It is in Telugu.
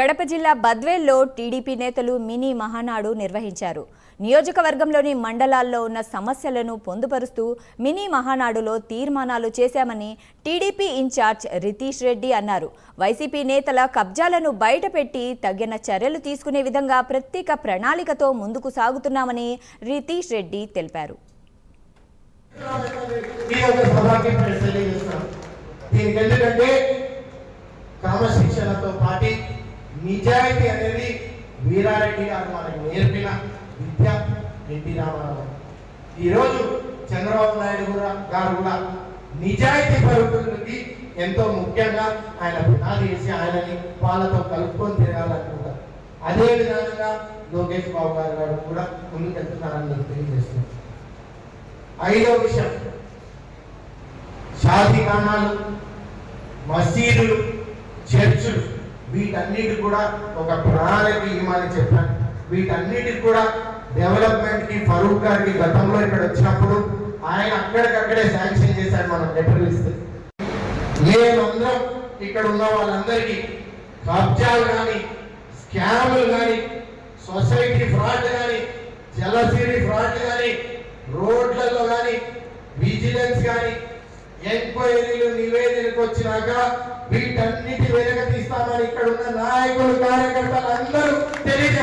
కడప జిల్లా బద్వేల్లో టీడీపీ నేతలు మినీ మహానాడు నిర్వహించారు. నియోజకవర్గంలోని మండలాల్లో ఉన్న సమస్యలను పొందుపరుస్తూ మినీ మహానాడులో తీర్మానాలు చేశామని టీడీపీ ఇన్ఛార్జ్ రితీష్ రెడ్డి అన్నారు. వైసీపీ నేతల కబ్జాలను బయటపెట్టి తగిన చర్యలు తీసుకునే విధంగా ప్రత్యేక ప్రణాళికతో ముందుకు సాగుతున్నామని రితీష్ రెడ్డి తెలిపారు. క్రమశిక్షణతో నిజాయితీ అనేది వీరారెడ్డి గారు మనకు నేర్పిన విద్య ఎన్టీ రామారావు ఈరోజు చంద్రబాబు నాయుడు కూడా గారు కూడా నిజాయితీ పరుపులకి ఎంతో ముఖ్యంగా ఆయన పునాది వేసి ఆయనని వాళ్ళతో కలుపుకొని తిరగాలనుకుంటారు. అదే విధంగా లోకేష్ బాబు గారు గారు కూడా ముందుకెళ్తున్నారని మీకు తెలియజేస్తున్నారు ఐదో విషయం. షాదీఖానాలు మసీదులు చర్చులు. వీటన్నిటి కూడా ఒక ప్రణాళిక ఇవ్వమని చెప్పాను. వీటన్నిటికి కూడా డెవలప్మెంట్కి ఫరూక్ గారికి గతంలో ఇక్కడ వచ్చినప్పుడు ఆయన అక్కడికక్కడే శాంక్షన్ చేశాడు మనం లెటర్లు ఇస్తే మేమందరం ఇక్కడ ఉన్న వాళ్ళందరికీ కబ్జాలు కానీ స్కాములు కానీ సొసైటీ ఫ్రాడ్ కానీ జలసిరి ఫ్రాడ్ కానీ రోడ్లలో కానీ విజిలెన్స్ కానీ ఎంక్వైరీలు నివేదికకు వచ్చినాక వీటన్నిటి వెనక నాయకులు కార్యకర్తలు అందరూ తెలియజేస్తున్నారు